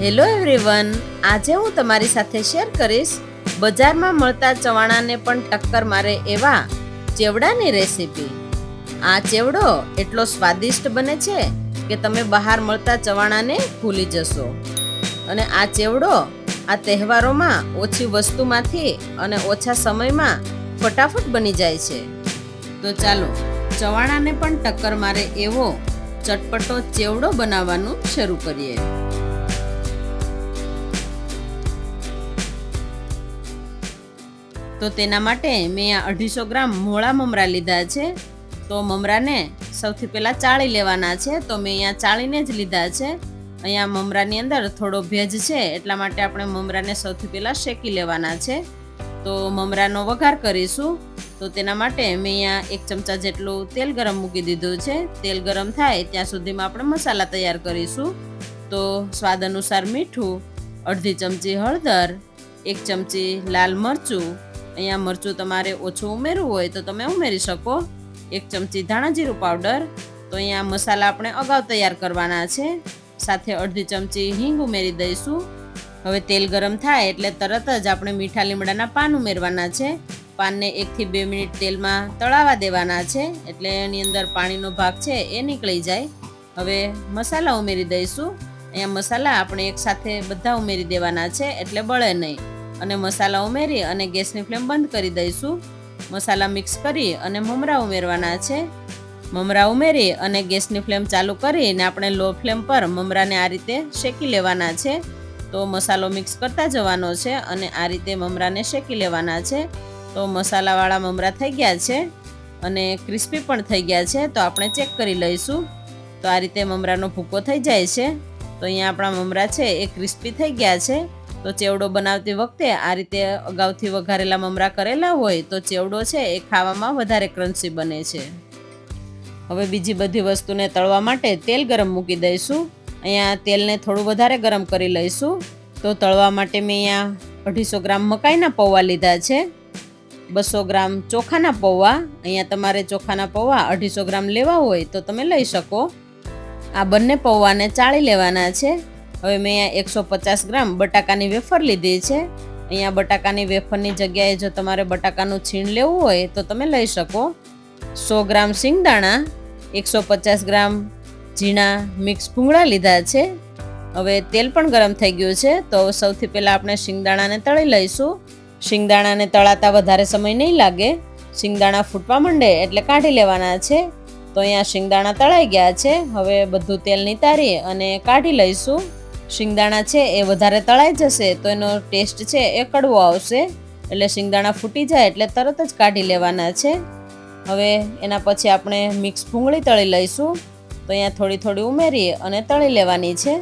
Hello everyone આજે હું તમારી સાથે શેર કરીશ બજારમાં મળતા ચવાણાને પણ ટક્કર મારે એવા ચેવડાની રેસીપી આ ચેવડો એટલો સ્વાદિષ્ટ બને છે કે તમે બહાર મળતા ચવાણાને ભૂલી જશો. અને આ ચેવડો આ તહેવારોમાં ઓછી વસ્તુમાંથી અને ઓછા સમયમાં ફટાફટ બની જાય છે. તો ચાલો, ચવાણાને પણ ટક્કર મારે એવો ચટપટો ચેવડો બનાવવાનું શરૂ કરીએ. તો તેના માટે મેં આ અઢીસો ગ્રામ મોળા મમરા લીધા છે. તો મમરાને સૌથી પહેલાં ચાળી લેવાના છે. તો મેં અહીંયા ચાળીને જ લીધા છે. અહીંયા મમરાની અંદર થોડો ભેજ છે, એટલા માટે આપણે મમરાને સૌથી પહેલાં શેકી લેવાના છે. તો મમરાનો વઘાર કરીશું. તો તેના માટે મેં અહીંયા એક ચમચા જેટલું તેલ ગરમ મૂકી દીધું છે. તેલ ગરમ થાય ત્યાં સુધીમાં આપણે મસાલા તૈયાર કરીશું. તો સ્વાદ અનુસાર મીઠું, અડધી ચમચી હળદર, એક ચમચી લાલ મરચું અહીંયા મરચું તમારે ઓછું ઉમેરવું હોય તો તમે ઉમેરી શકો. એક ચમચી ધાણા જીરું પાવડર. તો અહીંયા મસાલા આપણે અગાઉ તૈયાર કરવાના છે. સાથે અડધી ચમચી હિંગ ઉમેરી દઈશું. હવે તેલ ગરમ થાય એટલે તરત જ આપણે મીઠા લીમડાના પાન ઉમેરવાના છે. પાનને એકથી બે મિનિટ તેલમાં તળાવા દેવાના છે. એટલે એની અંદર પાણીનો ભાગ છે એ નીકળી જાય. હવે મસાલા ઉમેરી દઈશું. અહીંયા મસાલા આપણે એકસાથે બધા ઉમેરી દેવાના છે એટલે બળે નહીં. અને મસાલા ઉમેરી અને ગેસની ફ્લેમ બંધ કરી દઈશું. મસાલા મિક્સ કરી અને મમરા ઉમેરવાના છે. મમરા ઉમેરી અને ગેસની ફ્લેમ ચાલુ કરીને આપણે લો ફ્લેમ પર મમરાને આ રીતે શેકી લેવાના છે. તો મસાલો મિક્સ કરતા જવાનો છે અને આ રીતે મમરાને શેકી લેવાના છે. તો મસાલાવાળા મમરા થઈ ગયા છે અને ક્રિસ્પી પણ થઈ ગયા છે, તો આપણે ચેક કરી લઈશું. તો આ રીતે મમરાનો ભૂકો થઈ જાય છે. તો અહીંયા આપણા મમરા છે એ ક્રિસ્પી થઈ ગયા છે. તો ચેવડો બનાવતી વખતે આ રીતે અગાઉથી વઘારેલા મમરા કરેલા હોય તો ચેવડો છે એ ખાવામાં વધારે ક્રન્ચી બને છે. હવે બીજી બધી વસ્તુને તળવા માટે તેલ ગરમ મૂકી દઈશું. અહીંયા તેલને થોડું વધારે ગરમ કરી લઈશું. તો તળવા માટે મેં અહીંયા અઢીસો ગ્રામ મકાઈના પૌવા લીધા છે. બસો ગ્રામ ચોખાના પૌવા. અહીંયા તમારે ચોખાના પૌવા અઢીસો ગ્રામ લેવા હોય તો તમે લઈ શકો. આ બંને પૌવાને ચાળી લેવાના છે. હવે મેં અહીંયા એકસો પચાસ ગ્રામ બટાકાની વેફર લીધી છે. અહીંયા બટાકાની વેફરની જગ્યાએ જો તમારે બટાકાનું છીણ લેવું હોય તો તમે લઈ શકો. સો ગ્રામ સિંગદાણા એકસો પચાસ ગ્રામ ઝીણા મિક્સ ભૂંગળા લીધા છે. હવે તેલ પણ ગરમ થઈ ગયું છે, તો સૌથી પહેલાં આપણે શિંગદાણાને તળી લઈશું. શિંગદાણાને તળાતા વધારે સમય નહીં લાગે. શિંગદાણા ફૂટવા માંડે એટલે કાઢી લેવાના છે. તો અહીંયા શિંગદાણા તળાઈ ગયા છે. હવે બધું તેલ નિતારી અને કાઢી લઈશું. શિંગદાણા છે એ વધારે તળાઈ જશે તો એનો ટેસ્ટ છે એ કડવો આવશે. એટલે શિંગદાણા ફૂટી જાય એટલે તરત જ કાઢી લેવાના છે. હવે એના પછી આપણે મિક્સ ભૂંગળી તળી લઈશું. તો અહીંયા થોડી થોડી ઉમેરી અને તળી લેવાની છે.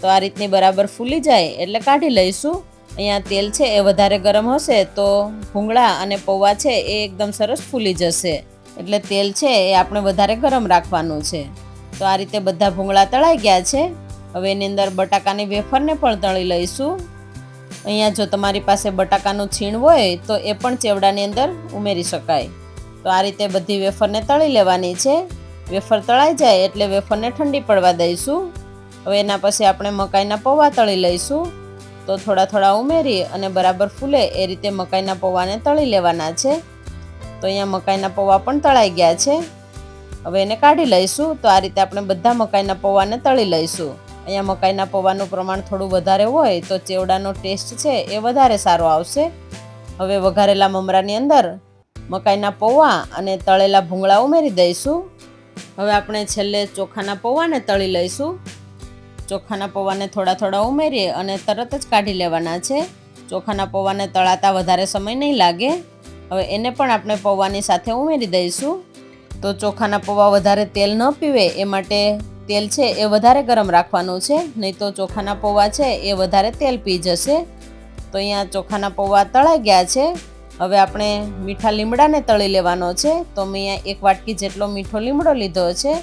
તો આ રીતની બરાબર ફૂલી જાય એટલે કાઢી લઈશું. અહીંયા તેલ છે એ વધારે ગરમ હશે તો ભૂંગળા અને પૌવા છે એ એકદમ સરસ ફૂલી જશે. એટલે તેલ છે એ આપણે વધારે ગરમ રાખવાનું છે. તો આ રીતે બધા ભૂંગળા તળાઈ ગયા છે. હવે એની અંદર બટાકાની વેફરને પણ તળી લઈશું. અહીંયા જો તમારી પાસે બટાકાનું છીણ હોય, તો એ પણ ચેવડાની અંદર ઉમેરી શકાય. તો આ રીતે બધી વેફરને તળી લેવાની છે. વેફર તળાઈ જાય એટલે વેફરને ઠંડી પડવા દઈશું. હવે એના પછી આપણે મકાઈના પૌવા તળી લઈશું. તો થોડા થોડા ઉમેરી અને બરાબર ફૂલે એ રીતે મકાઈના પૌવાને તળી લેવાના છે. તો અહીંયા મકાઈના પૌવા પણ તળાઈ ગયા છે. હવે એને કાઢી લઈશું. તો આ રીતે આપણે બધા મકાઈના પૌવાને તળી લઈશું. અહીંયા મકાઈના પૌવાનું પ્રમાણ થોડું વધારે હોય તો ચેવડાનો ટેસ્ટ છે એ વધારે સારો આવશે. હવે વઘારેલા મમરાની અંદર મકાઈના પૌવા અને તળેલા ભૂંગળા ઉમેરી દઈશું. હવે આપણે છેલ્લે ચોખાના પૌવાને તળી લઈશું. ચોખાના પૌવાને થોડા થોડા ઉમેરી અને તરત જ કાઢી લેવાના છે. ચોખાના પૌવાને તળાતા વધારે સમય નહીં લાગે. હવે એને પણ આપણે પૌવાની સાથે ઉમેરી દઈશું. તો ચોખાના પૌવા વધારે તેલ ન પીવે એ માટે તેલ છે એ વધારે ગરમ રાખવાનું છે, નહીં તો ચોખાના પૌવા છે એ વધારે તેલ પી જશે. તો અહીંયા ચોખાના પૌવા તળાઈ ગયા છે. હવે આપણે મીઠા લીમડાને તળી લેવાનો છે. તો મેં અહીંયા એક વાટકી જેટલો મીઠો લીમડો લીધો છે.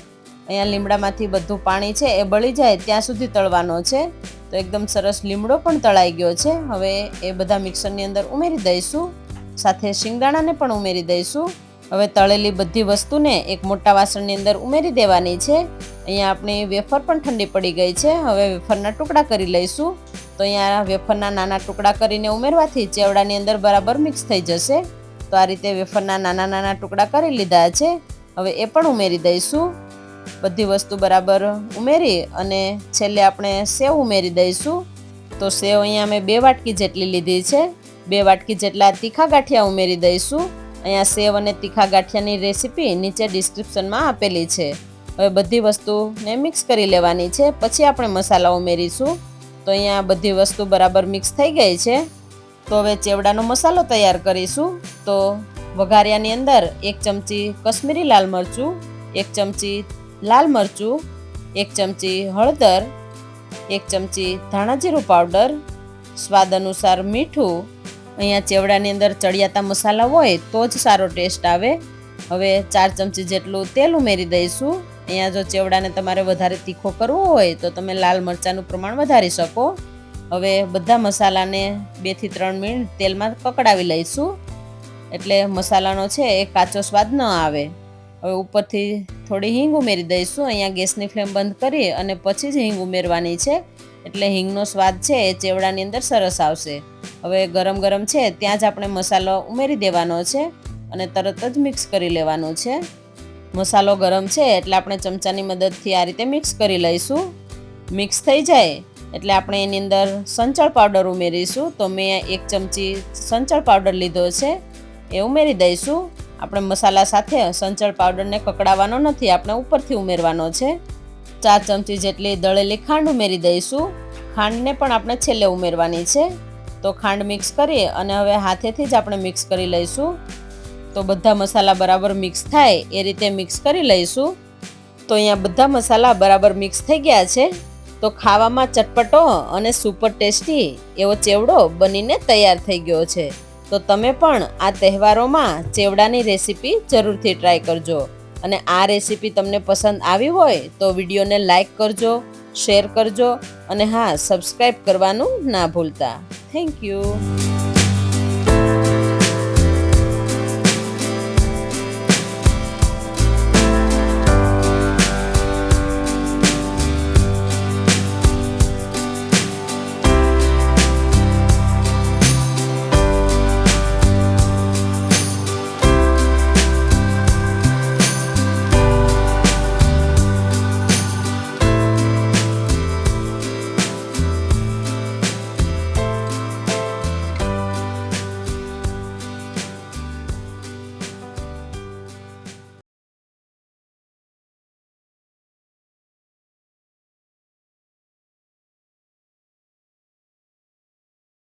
અહીંયા લીમડામાંથી બધું પાણી છે એ બળી જાય ત્યાં સુધી તળવાનો છે. તો એકદમ સરસ લીમડો પણ તળાઈ ગયો છે. હવે એ બધા મિક્સરની અંદર ઉમેરી દઈશું. સાથે શિંગદાણાને પણ ઉમેરી દઈશું. હવે તળેલી બધી વસ્તુને એક મોટા વાસણની અંદર ઉમેરી દેવાની છે. અહીંયા આપણી વેફર પણ ઠંડી પડી ગઈ છે. હવે વેફરના ટુકડા કરી લઈશું. તો અહીંયા વેફરના નાના ટુકડા કરીને ઉમેરવાથી ચેવડાની અંદર બરાબર મિક્સ થઈ જશે. તો આ રીતે વેફરના નાના નાના ટુકડા કરી લીધા છે. હવે એ પણ ઉમેરી દઈશું. બધી વસ્તુ બરાબર ઉમેરી અને છેલ્લે આપણે સેવ ઉમેરી દઈશું. તો સેવ અહીંયા મેં બે વાટકી જેટલી લીધી છે. બે વાટકી જેટલા તીખા ગાંઠિયા ઉમેરી દઈશું. અહીંયા સેવ અને તીખા ગાંઠિયાની રેસીપી નીચે ડિસ્ક્રિપ્શનમાં આપેલી છે. હવે બધી વસ્તુને મિક્સ કરી લેવાની છે. પછી આપણે મસાલા ઉમેરીશું. તો અહીંયા બધી વસ્તુ બરાબર મિક્સ થઈ ગઈ છે. તો હવે ચેવડાનો મસાલો તૈયાર કરીશું. તો વઘારિયાની અંદર એક ચમચી કશ્મીરી લાલ મરચું, એક ચમચી લાલ મરચું, એક ચમચી હળદર, એક ચમચી ધાણાજીરું પાવડર, સ્વાદ અનુસાર મીઠું. અહીંયા ચેવડાની અંદર ચડિયાતા મસાલા હોય તો જ સારો ટેસ્ટ આવે. હવે ચાર ચમચી જેટલું તેલ ઉમેરી દઈશું. અહીંયા જો ચેવડાને તમારે વધારે તીખો કરવો હોય તો તમે લાલ મરચાંનું પ્રમાણ વધારી શકો. હવે બધા મસાલાને બેથી ત્રણ મિનિટ તેલમાં પકડાવી લઈશું. એટલે મસાલાનો છે એ કાચો સ્વાદ ન આવે. હવે ઉપરથી થોડી હિંગ ઉમેરી દઈશું. અહીંયા ગેસની ફ્લેમ બંધ કરી અને પછી જ હિંગ ઉમેરવાની છે. એટલે હિંગનો સ્વાદ છે એ ચેવડાની અંદર સરસ આવશે. હવે ગરમ ગરમ છે ત્યાં જ આપણે મસાલો ઉમેરી દેવાનો છે અને તરત જ મિક્સ કરી લેવાનો છે. મસાલો ગરમ છે એટલે આપણે ચમચાની મદદથી આ રીતે મિક્સ કરી લઈશું. મિક્સ થઈ જાય એટલે આપણે એની અંદર સંચળ પાવડર ઉમેરીશું. તો મેં એક ચમચી સંચળ પાવડર લીધો છે, એ ઉમેરી દઈશું. આપણે મસાલા સાથે સંચળ પાવડરને કકડાવવાનો નથી, આપણે ઉપરથી ઉમેરવાનો છે. ચાર ચમચી જેટલી દળેલી ખાંડ ઉમેરી દઈશું. ખાંડને પણ આપણે છેલ્લે ઉમેરવાની છે. તો ખાંડ મિક્સ કરી અને હવે હાથેથી જ આપણે મિક્સ કરી લઈશું. તો બધા મસાલા બરાબર મિક્સ થાય, એ રીતે મિક્સ કરી લઈશું. તો અહીંયા બધા મસાલા બરાબર મિક્સ થઈ ગયા છે. તો ખાવામાં ચટપટો અને સુપર ટેસ્ટી એવો ચેવડો બનીને તૈયાર થઈ ગયો છે. તો તમે પણ આ તહેવારોમાં ચેવડાની રેસીપી જરૂરથી ટ્રાય કરજો. અને આ રેસીપી તમને પસંદ આવી હોય તો વિડીયોને લાઈક કરજો શેર કરજો અને હા સબસ્ક્રાઈબ કરવાનું ના ભૂલતા. Thank you